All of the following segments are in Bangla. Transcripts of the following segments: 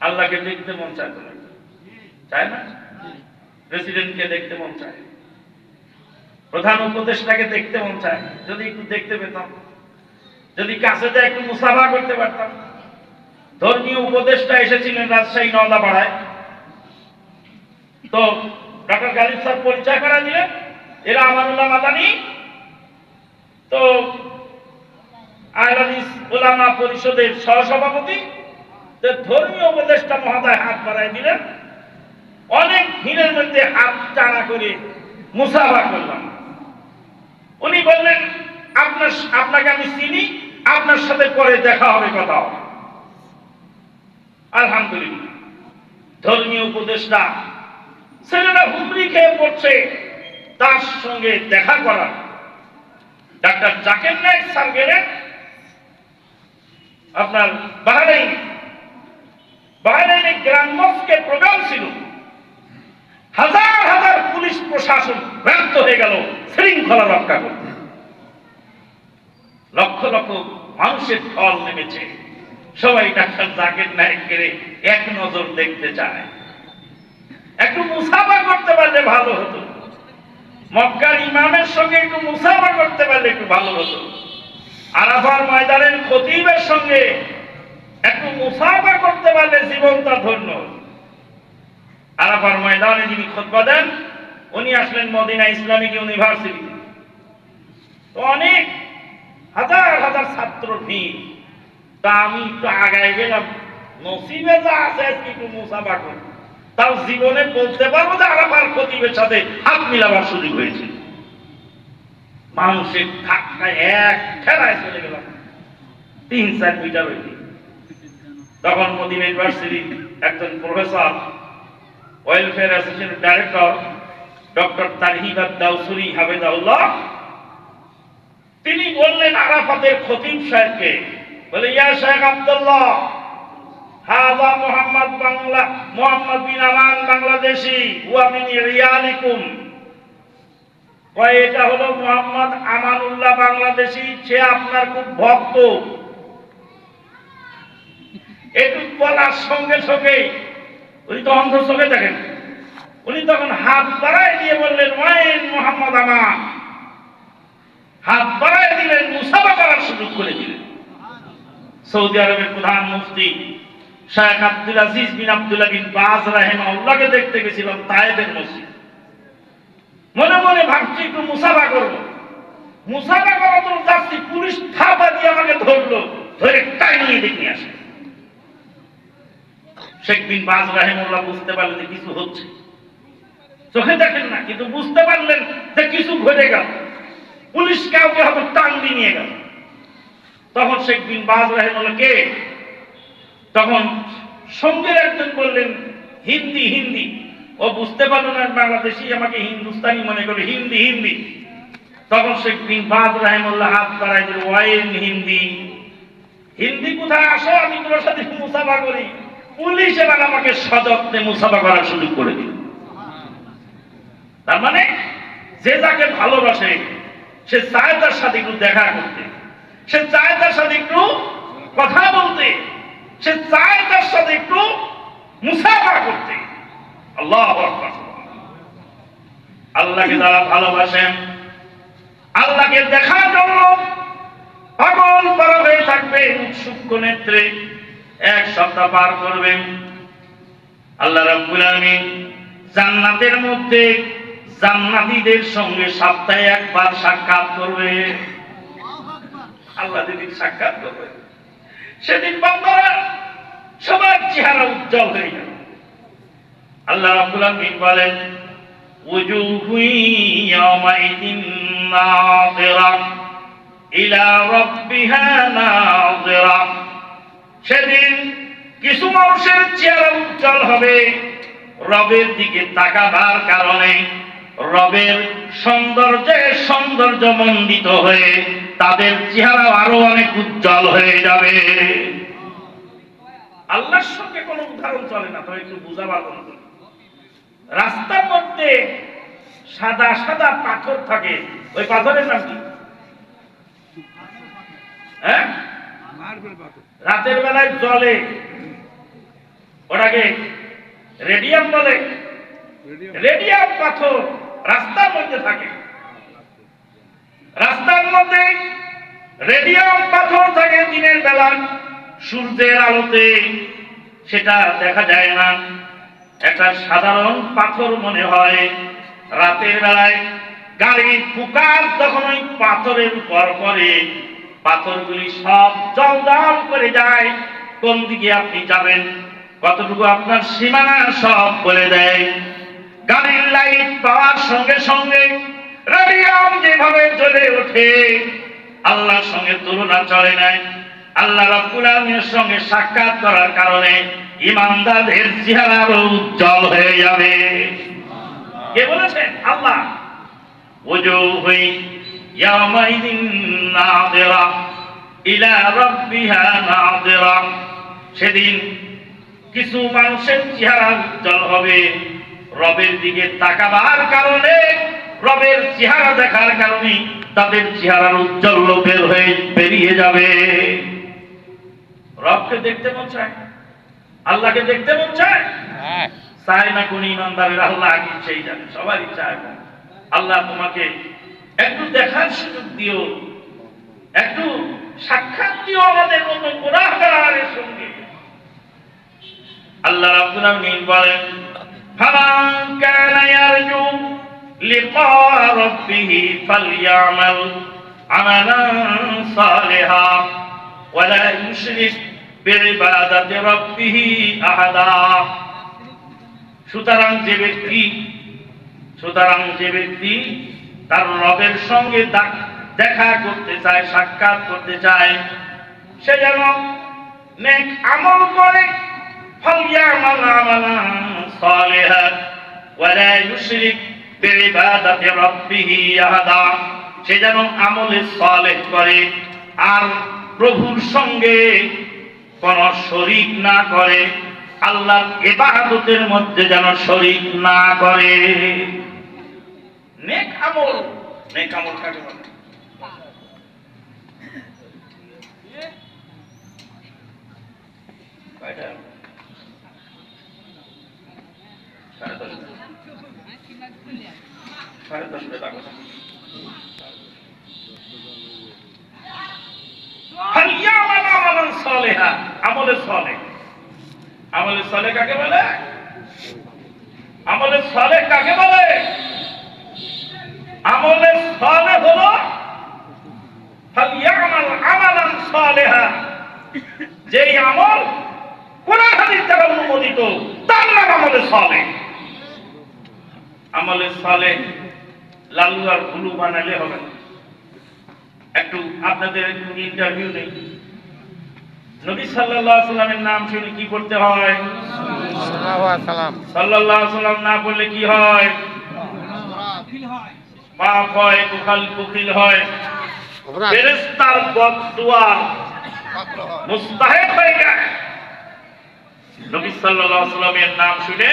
আল্লাহকে দেখতে মন চায় নাকি? চায় না? প্রেসিডেন্টকে দেখতে মন চায়। প্রধান উপদেষ্টাকে দেখতে মন চায়। যদি একটু দেখতে পেতাম। যদি কাছে যায় একটু মুসাফা করতে পারতাম। ধর্মীয় উপদেষ্টা এসেছিলেন রাজশাহী নওদাপাড়ায়। তো ডক্টর গালিব স্যার পরিচয় করা দিলেন। এরা আমানুল্লাহ মাদানি। তো আহলাদিস ওলামা পরিষদের সহসভাপতি। তো ধর্মীয় উপদেষ্টা মহোদয় হাত বাড়াই দিলেন, অনেক ভিড়ের মধ্যে হাত টানা করে মুসাফা করলাম। উনি বললেন, আপনার আপনাকে আমি চিনি, আপনার সাথে পরে দেখা হবে, কথা আলহামদুলিল্লাহ। ধর্মীয় উপদেষ্টা ছেলেরা হুমড়ি খেয়ে পড়ছে, তার সঙ্গে দেখা করা ডাক্তার জাকের নায়ক স্যার গেলেন। আপনার বাহারাইন মস্কে প্রোগ্রাম ছিল। হাজার হাজার পুলিশ প্রশাসন ব্যর্থ হয়ে গেল, শৃঙ্খলা রক্ষা করতে। লক্ষ লক্ষ মানুষের ফল নেমেছে। সবাই ডাক্তার জাকের নায়ককে এক নজর দেখতে চায়। একটু মুসাফা করতে পারলে ভালো হতো। মক্কার ইমামের সঙ্গে একটু মুসাফা করতে পারলে একটু ভালো হতো। আরাফার ময়দানের খতিবের সঙ্গে একটু মুসাফা করতে পারলে জীবন তার ধন্য। আরাফার ময়দানে যিনি খোদবা দেন, উনি আসলেন মদিনা ইসলামিক ইউনিভার্সিটি। তো অনেক হাজার হাজার ছাত্র ভিড়। তা আমি একটু আগায় গেলাম। নসিবে যা আছে আজকে একটু মুসাফা করি। তাও জীবনে বলতে পারব যে আরাফার খতিবের সাথে হাত মিলাবার সুযোগ হয়েছে। মানুষের ধাক্কায় এক ঠেলায় চলে গেলাম। তিন চার মিটার হইতে। তখন মদিনা ইউনিভার্সিটির একজন প্রফেসর ওয়েলফেয়ার অ্যাসোসিয়েশনের ডাইরেক্টর ডক্টর তারহিব দাউসুরি হাফেজাউল্লাহ তিনি বললেন আরাফাতের খতিব সাহেবকে, বলে, ইয়া শেখ আব্দুল্লাহ, হাদা মোহাম্মদ বাংলা, মোহাম্মদ বিন আমান বাংলাদেশি মিন রিয়ালিকুম। এটা হলো মোহাম্মদ আমানুল্লাহ বাংলাদেশি, সে আপনার খুব ভক্ত। একটু বলার সঙ্গে সঙ্গে উনি তো অন্ধ চোখে দেখেন। উনি তখন হাত বাড়ায় দিয়ে বললেন, ওয়াইন মোহাম্মদ আমান হাত বাড়ায় দিলেন, মুসাফা করার সুযোগ করে দিলেন। সৌদি আরবের প্রধান মুফতি শেখ আব্দুল আজিজ বিন আব্দুল্লাহ বিন বাজ রাহেমাউল্লাহকে দেখতে গেছিলাম তায়েবের মসজিদ। মনে মনে ভাবছি, একটু মুসাফা করব। মুসাফা করার জন্য যাচ্ছি, পুলিশ থাপা দিয়ে আমাকে ধরলো, ধরে টাই নিয়ে দেখে আসে। শেখ বিন বাজ রাহেমুল্লাহ বুঝতে পারলেন যে কিছু হচ্ছে। চোখে দেখেন না, কিন্তু বুঝতে পারলেন যে কিছু ঘটে গেল। পুলিশ কাউকে হয়তো দিয়ে নিয়ে গেল। তখন শেখ বিন বাজ রাহেমুল্লাহ কে? তখন সঙ্গের একজন বললেন, হিন্দি হিন্দি। ও বুঝতে পারল না, বাংলাদেশি আমাকে হিন্দুস্তানি মনে করে, হিন্দি হিন্দি। তখন শেখ বিন বাজ রাহেমুল্লাহ হাত বাড়াই দিল, ওয়াইন হিন্দি। হিন্দি কোথায়? আসো, আমি তোমার সাথে মুসাফা করি। পুলিশ এবার আমাকে সযত্নে মুসাফা করার সুযোগ করে দিল। তার মানে যে যাকে ভালোবাসে, সে চায় তার সাথে একটু দেখা করতে। সে চায় তার সাথে একটু কথা বলতে। সে চায় তার সাথে একটু মুসাফা করতে। আল্লাহ আল্লাহকে যারা ভালোবাসেন, আল্লাহকে দেখার জন্য পাগল পারা হয়ে থাকবেন সূক্ষ্ম নেত্রে। এক সপ্তাহ পার করবেন। আল্লাহ রাব্বুল আলামিন জান্নাতের মধ্যে জান্নাতীদের সঙ্গে সপ্তাহে একবার সাক্ষাৎ করবে। আল্লাহ যেদিন সাক্ষাৎ করবে, সেদিন বান্দারা সবার চেহারা উজ্জ্বল হয়ে যাবে। আল্লাহ রাব্বুল আলামিন বলেন ইলা রাব্বিহা নাযিরা। সেদিন কিছু মানুষের চেহারা উজ্জ্বল হবে। রবের দিকে তাকাবার কারণে রবের সৌন্দর্যে সৌন্দর্য মণ্ডিত হয়ে তাদের চেহারা আরও অনেক উজ্জ্বল হয়ে যাবে। আল্লাহর সঙ্গে কোনো উদাহরণ চলে না তো একটু বুঝাবার রাস্তার মধ্যে সাদা সাদা পাথর থাকে। ওই পাথরের নাম কি? হ্যাঁ? রাতের বেলায় জলে। ওটাকে রেডিয়াম বলে। রেডিয়াম। পাথর রাস্তার মধ্যে থাকে। রাস্তার মধ্যে রেডিয়াম পাথর থাকে দিনের বেলা সূর্যের আলোতে। সেটা দেখা যায় না। একটা সাধারণ পাথর মনে হয়। রাতের বেলায় গাড়ির ফুকার যখন ওই পাথরের উপর পরে পাথরগুলি সব জল জল করে যায়। কোন দিকে আপনি যাবেন? কতটুকু আপনার সীমানা সব বলে দেয়। গাড়ির লাইট পাওয়ার সঙ্গে সঙ্গে রেডিয়াম যেভাবে জ্বলে ওঠে, আল্লাহর সঙ্গে তুলনা চলে নাই আল্লাহ রাব্বুল সঙ্গে সাক্ষাৎ করার কারণে ইমানদারদের চেহারা আরও উজ্জ্বল হয়ে যাবে। কে বলেছেন? আল্লাহ। ওজুহুই ইয়াউমাইদিন নাযিরা ইলা রাব্বিহা নাযিরা সেদিন কিছু মানুষের চেহারা উজ্জ্বল হবে। রবের দিকে তাকাবার কারণে রবের চেহারা দেখার কারণে তাদের চেহারার উজ্জ্বল বের হয়ে বেরিয়ে যাবে। রবকে দেখতে মন চায়? আল্লাহকে দেখতে মন চায়? চায় না কোন ইমানদারের আল্লাহ আগে সেই জানে? সবারই চায় আল্লাহ তোমাকে একটু দেখার সুযোগ দিও। একটু সাক্ষাৎ দিও আমাদের মতো গুনাহগারের সঙ্গে। আল্লাহ আলামিন বলেন সুতরাং যে ব্যক্তি সুতরাং যে ব্যক্তি তার রবের সঙ্গে দা- দেখা করতে চায় সাক্ষাৎ করতে চায় সে যেন নেক আমল করে فليعمل عملا صالحا ولا يشرك بعبادة ربه أحدا সে যেন আমলে সালেহ করে আর প্রভুর সঙ্গে কোন শরিক না করে আল্লাহর ইবাদতের মধ্যে যেন শরিক না করে নেক আমল নেক আমল কাকে বলে। আমলে সালেহ কাকে বলে? আমলে সালেহ কাকে বলে? আমলে সালেহ হলো আমালান সালিহা। যেই আমল কোরআন হাদিস দ্বারা অনুমোদিত তার নাম আমলে সালেহ আমলে সালেহ লালু আর ভুলু বানালে হবে না। একটু আপনাদের একটু ইন্টারভিউ নেই। নবী সাল্লাল্লাহু আলাইহি সাল্লামের নাম শুনে কি করতে হয়? সাল্লাল্লাহু আলাইহি সাল্লাম। না বললে কি হয়। পাপ হয় কুখাল কুকিল হয়। ফেরেশতার বদদুয়া মুস্তাহিক হয়ে যায়। নবী সাল্লাল্লাহু আলাইহি নাম শুনে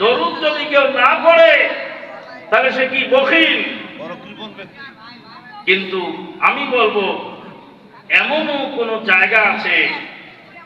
দরুদ যদি কেউ না পড়ে তাহলে সে কি বখিল? কিন্তু আমি বলব এমনও কোন জায়গা আছে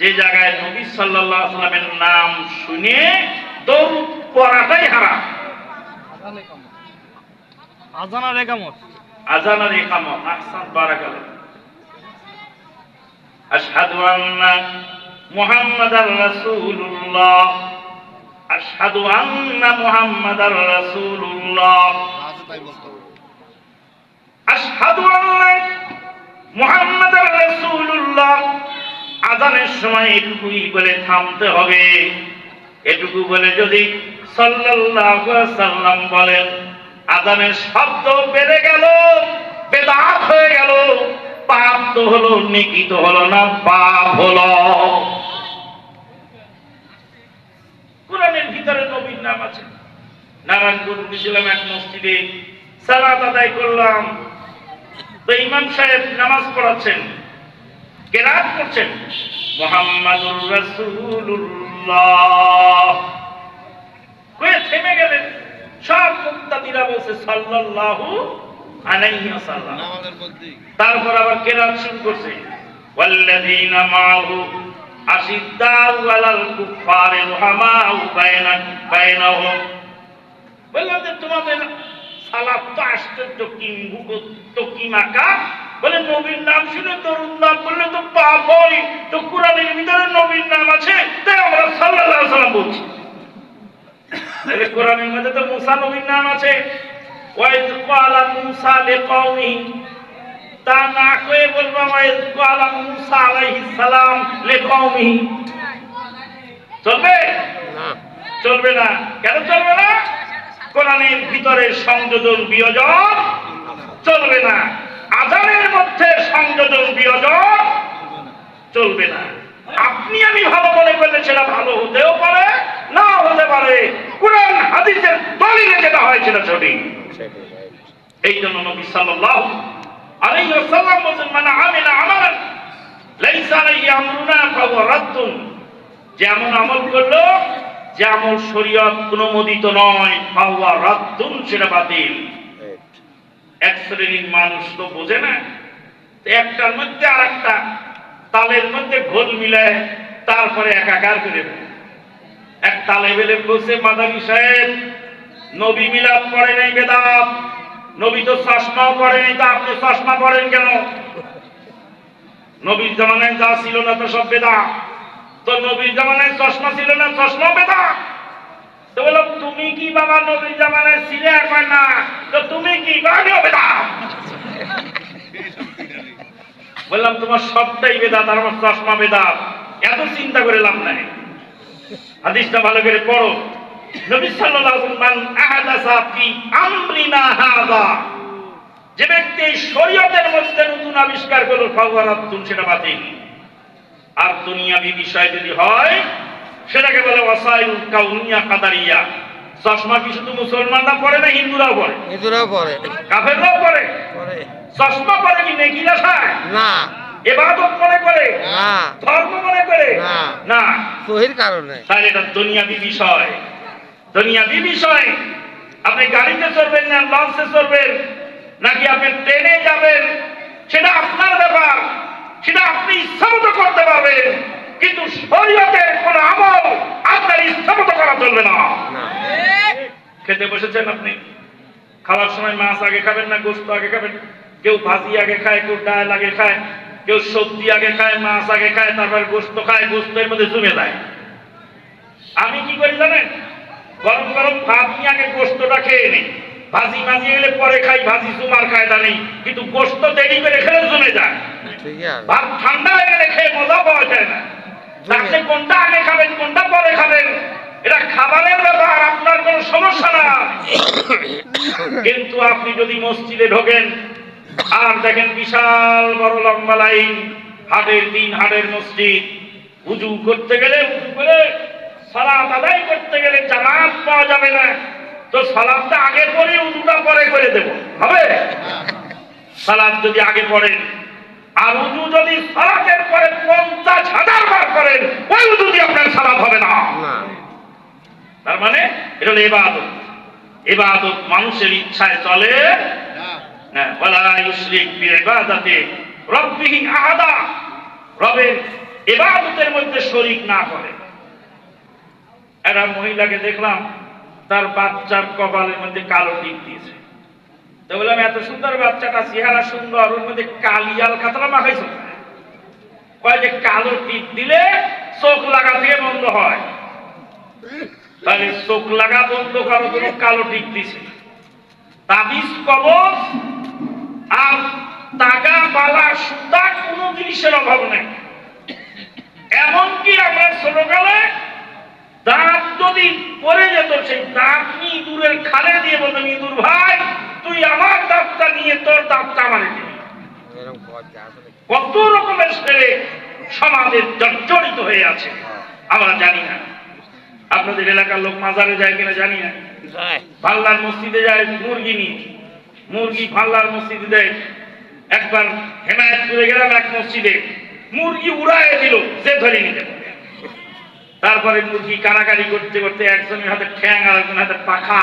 যে জায়গায় নবী সাল্লাল্লাহু আলাইহি সাল্লামের নাম শুনে দরুদ পড়াটাই হারাম। আর ইকামত আহসান বারাকাল্লাহ আশহাদু আন্না মুহাম্মাদার রাসূলুল্লাহ। আশহাদু আন্না মুহাম্মাদার রাসূলুল্লাহ। আশহাদু আন্না মুহাম্মাদার রাসূলুল্লাহ। আজানের সময় এটুকুই বলে থামতে হবে। এটুকু বলে যদি সাল্লাল্লাহু আলাইহি সাল্লাম বলেন আজানের শব্দ বেড়ে গেল, বেদাত হয়ে গেল। পাপ তো হলো, নেকি তো হলো না, পাপ হলো। কোরআনের ভিতরে নবীর নাম আছে। নারায়ণপুর গেছিলাম এক মসজিদে সালাত আদায় করলাম। তো ইমাম সাহেব নামাজ পড়াচ্ছেন, কেরাত করছেন। মোহাম্মদুর রাসূলুল্লাহ। কয়ে থেমে গেলেন। সব মুক্তাদিরা বলছে সাল্লাল্লাহু আলাইহি ওয়াসাল্লাম। তারপর আবার কেরাত শুরু করছে ওয়াল্লাযীনা মাআহু আশিদ্দাউ আলাল কুফারি রুহামাউ বাইনা বাইনাহুম। যে তোমাদের সালাত তো আশ্চর্য তো বলে নবীর নাম শুনে তরুণ নাম বললে তো পাপ হয় তো কোরআনের ভিতরে নবীর নাম আছে তাই আমরা সাল্লাল্লাহু আলাইহি সাল্লাম বলছি। তাহলে কোরআনের মধ্যে তো মুসা নবীর নাম আছে। ওয়াইদ ক্বালা মুসা তা না কয়ে বলব ওয়াইদ ক্বালা মুসা আলাইহিস সালাম চলবে? না। চলবে না। কেন চলবে না? কোরআনের ভিতরে সংযোজন বিয়োজন চলবে না। আজানের মধ্যে সংযোজন বিয়োজন চলবে না। আপনি আমি ভালো মনে করলে সেটা ভালো হতেও পারে না হতে পারে। কোরআন, হাদিসের দলিলে যেটা হয় সঠিক এই জন্য নবী সাল্লাল্লাহু আলাইহি ওয়াসাল্লাম বলেন আমিলা আমালান, লাইসা আলাইহি আমরুনা রাদ্দুন। আমল করল, যে আমল শরীয়ত অনুমোদিত নয় ফাহুয়া রাদ্দুন, সেটা বাতিল। এক শ্রেণির মানুষ তো বোঝে না একটার মধ্যে আর একটা তালের মধ্যে ঘোল মিলায়, তারপরে একাকার করে দেয়। এক তালে বেলে বসে মাদানী সাহেব, নবী মিলাদ পড়ে নাই বেদাত, নবী তো চশমাও পড়ে নাই, তা আপনি চশমা পড়েন কেন? নবীর জামানায় যা ছিল না তো সব বেদা তো নবীর জামানায় চশমা ছিল না চশমা বেদা তো বললাম, তুমি কি বাবা নবীর জামানায় ছিলে একবার না? তো তুমি কি? বেদা বললাম, তোমার সবটাই বেদা তার আমার চশমা বেদা এত চিন্তা করে লাভ নাই। হাদিসটা ভালো করে পড়ো। নবী সাল্লাল্লাহু আলাইহি ওয়াসাল্লাম আহাদাসা ফি আমরিনা হাযা যে ব্যক্তি শরীয়তের মধ্যে নতুন আবিষ্কার করল ফাওয়ারাতুন সেটা বাতিল। আর দুনিয়াবি বিষয় যদি হয় সেটাকে বলে ওয়াসাইল কাউনিয়া কাদারিয়া। চশমা কি শুধু মুসলমানরা পরে না হিন্দুরাও পড়ে নিজেরাও পড়ে কাফেররাও পড়ে চশমা পরে কি নেকি রাখায় না। এবাদত মনে করে না। ধর্ম মনে করে না। না। সহির কারণে। তাহলে এটা দুনিয়াবি বিষয়। দুনিয়াবি বিষয়। আপনি গাড়িতে চড়বেন না লঞ্চে চড়বেন নাকি আপনি ট্রেনে যাবেন সেটা আপনার ব্যাপার। সেটা আপনি ইচ্ছামতো করতে পারবেন। কিন্তু শরীয়তের কোন আমল আপনার ইচ্ছামতো করা চলবে না। না। খেতে বসেছেন আপনি? খাওয়ার সময় মাছ আগে খাবেন না গোস্ত আগে খাবেন? কেউ ভাজি আগে খায় কেউ ডাল আগে খায়। কেউ সবজি আগে খায় মাছ আগে খায় তারপর গোস্ত খায় গোস্তের মধ্যে জমে যায়। আমি কি করি জানেন? গরম গরম ভাত নিয়ে আগে গোস্তটা খেয়ে নিই। ভাজি মাজি গেলে পরে খাই ভাজি জুমার খায়টা নেই। কিন্তু গোস্ত দেরি করে খেলে জমে যায়। ভাত ঠান্ডা হয়ে গেলে খেয়ে মজা পাওয়া যায় না। তাতে কোনটা আগে খাবেন কোনটা পরে খাবেন? এটা খাবারের ব্যাপার আপনার কোনো সমস্যা না কিন্তু আপনি যদি মসজিদে ঢোকেন আর দেখেন বিশাল বড় লম্বা লাইন হাটের দিন হাটের মসজিদ। উজু করতে গেলে উজু করে সালাত আদায় করতে গেলে জামাত পাওয়া যাবে না। তো সালাদটা আগে পরে উজুটা পরে করে দেব। হবে? সালাদ যদি আগে পড়েন আর উজু যদি সালাতের পরে পঞ্চাশ হাজার বার করেন ওই উজু দিয়ে আপনার সালাদ হবে না। না। তার মানে এটা হলো এবাদত। এবাদত মানুষের ইচ্ছায় চলে করে। একটা মহিলাকে দেখলাম, তার বাচ্চার কপালের মধ্যে কালো টিপ দিয়েছে। বললাম, এত সুন্দর বাচ্চাটা, চেহারা সুন্দর, ওর মধ্যে কালিয়াল খাতরা মাখাইছো কয় যে, কালো টিপ দিলে চোখ লাগা থেকে বন্ধ হয়। তাহলে চোখ লাগা বন্ধ করার জন্য কালো টিপ দিছে। তাবিজ কবচ আর তাগা বালা সুতা কোনো জিনিসের অভাব নেই। এমনকি আমরা ছোটকালে দাঁত যদি পড়ে যেত সেই দাঁত নিয়ে ইঁদুরের খালে দিয়ে বলতো ইঁদুর ভাই তুই আমার দাঁতটা নিয়ে তোর দাঁতটা আসলে কত রকমের ছেলে সমাজে জর্জরিত হয়ে আছে আমরা জানি না। আপনাদের এলাকার লোক মাজারে যায় কিনা জানি না। পাল্লার মসজিদে যায় মুরগি নিয়ে। মুরগি পাল্লার মসজিদে দেয় একবার হেমায়তপুরে গেলাম এক মসজিদে। মুরগি উড়ায় দিল সে ধরে নিতে পারে। তারপরে মুরগি কারাকারি করতে করতে একজনের হাতে ঠ্যাং আর একজনের হাতে পাখা।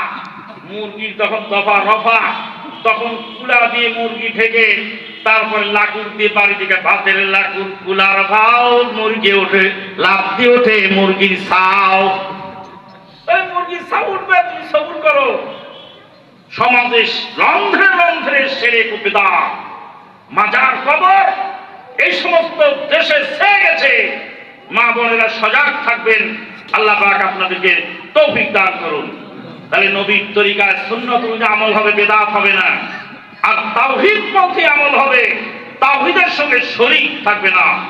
মুরগির তখন দফা রফা। তখন কুলা দিয়ে মুরগি ঠেকে, তারপরে লাকুর দিয়ে বাড়ি থেকে ভাতের লাকুর কুলার ভাও মুরগি ওঠে লাভ দিয়ে ওঠে মুরগির এই মুরগির ছাও উঠবে, তুমি সবুর করো। সমাজে রন্ধ্রে রন্ধ্রে সেরে কুপিদা মাজার কবর, এই সমস্ত দেশে ছেয়ে গেছে। মা বোনেরা সজাগ থাকবেন। আল্লাহ পাক আপনাদেরকে তৌফিক দান করুন। তাহলে নবীর তরিকায় সুন্নত আমল হবে, বেদাত হবে না। আর তাওহিদ পথে আমল হবে। তাওহিদের সঙ্গে শরীক থাকবে না।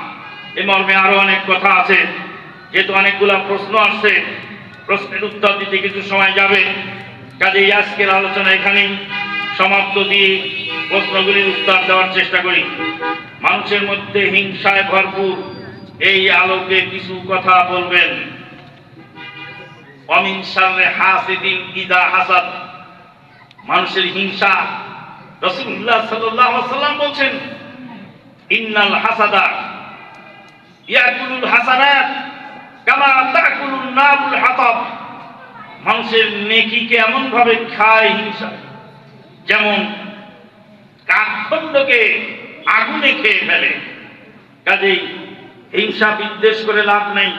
এ মর্মে আরও অনেক কথা আছে। যেহেতু অনেকগুলা প্রশ্ন আসছে, প্রশ্নের উত্তর দিতে কিছু সময় যাবে। কাজেই আজকের আলোচনা এখানেই সমাপ্ত দিয়ে প্রশ্নগুলির উত্তর দেওয়ার চেষ্টা করি। মানুষের মধ্যে হিংসায় ভরপুর এই আলোকে কিছু কথা বলবেন। মানুষের হিংসা। রসুল্লাহ বলছেন, ইন্নাল হাসাদা ইয়াকুলুল হাসানাত কামা তাকুলুন হাতাব। মানুষের নেকিকে এমন ভাবে খায় হিংসা, যেমন কাঠখণ্ডকে আগুনে খেয়ে ফেলে। কাজেই হিংসা বিদ্বেষ করে লাভ নেই।